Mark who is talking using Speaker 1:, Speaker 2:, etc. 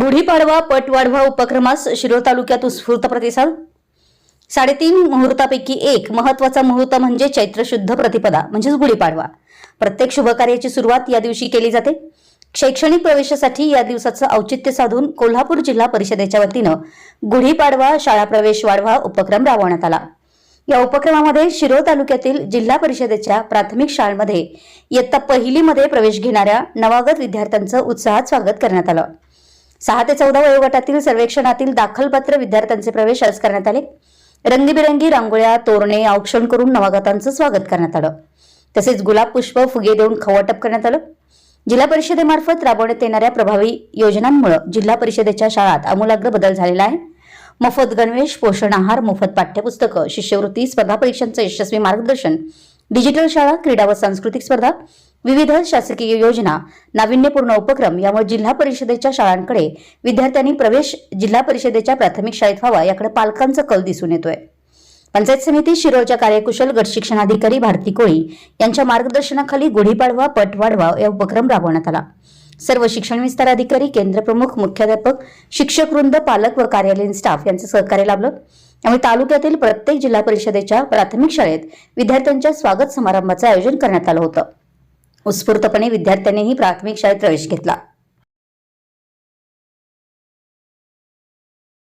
Speaker 1: गुढीपाडवा पटवाढवा उपक्रमास शिरोळ तालुक्यात उत्स्फूर्त प्रतिसाद. साडेतीन मुहूर्तापैकी एक महत्त्वाचा मुहूर्त म्हणजे चैत्र शुद्ध प्रतिपदा म्हणजेच गुढीपाडवा. प्रत्येक शुभकार्याची सुरुवात या दिवशी केली जाते. शैक्षणिक प्रवेशासाठी या दिवसाचं औचित्य साधून कोल्हापूर जिल्हा परिषदेच्या वतीनं गुढीपाडवा शाळा प्रवेश वाढवा उपक्रम राबवण्यात आला. या उपक्रमामध्ये शिरोळ तालुक्यातील जिल्हा परिषदेच्या प्राथमिक शाळांमध्ये इयत्ता पहिलीमध्ये प्रवेश घेणाऱ्या नवागत विद्यार्थ्यांचं उत्साहात स्वागत करण्यात आलं. सहा ते चौदा वयोगटातील सर्वेक्षणातील दाखलपत्र विद्यार्थ्यांचे प्रवेश आज करण्यात आले. रंगीबिरंगी रांगोळ्या तोरणे औक्षण करून नवागतांचं स्वागत करण्यात आलं. तसेच गुलाब पुष्प फुगे देऊन खवाटप करण्यात आलं. जिल्हा परिषदेमार्फत राबवण्यात येणाऱ्या प्रभावी योजनांमुळे जिल्हा परिषदेच्या शाळात आमूलाग्र बदल झालेला आहे. मोफत गणवेश पोषण आहार मोफत पाठ्यपुस्तकं शिष्यवृत्ती स्पर्धा परीक्षांचं यशस्वी मार्गदर्शन डिजिटल शाळा क्रीडा व सांस्कृतिक स्पर्धा विविध शासकीय योजना नाविन्यपूर्ण उपक्रम यामुळे जिल्हा परिषदेच्या शाळांकडे विद्यार्थ्यांनी प्रवेश जिल्हा परिषदेच्या प्राथमिक शाळेत व्हावा याकडे पालकांचा कल दिसून येतोय. पंचायत समिती शिरोळच्या कार्यकुशल गट शिक्षणाधिकारी भारती कोळी यांच्या मार्गदर्शनाखाली गुढीपाडवा पट वाढवा या उपक्रम राबवण्यात आला. सर्व शिक्षण विस्तार अधिकारी केंद्र प्रमुख मुख्याध्यापक शिक्षक वृंद पालक व कार्यालयीन स्टाफ यांचं सहकार्य लाभलं. त्यामुळे तालुक्यातील प्रत्येक जिल्हा परिषदेच्या प्राथमिक शाळेत विद्यार्थ्यांच्या स्वागत समारंभाचं आयोजन करण्यात आलं होतं. उत्स्फूर्तपणे विद्यार्थ्यांनीही प्राथमिक शाळेत प्रवेश घेतला.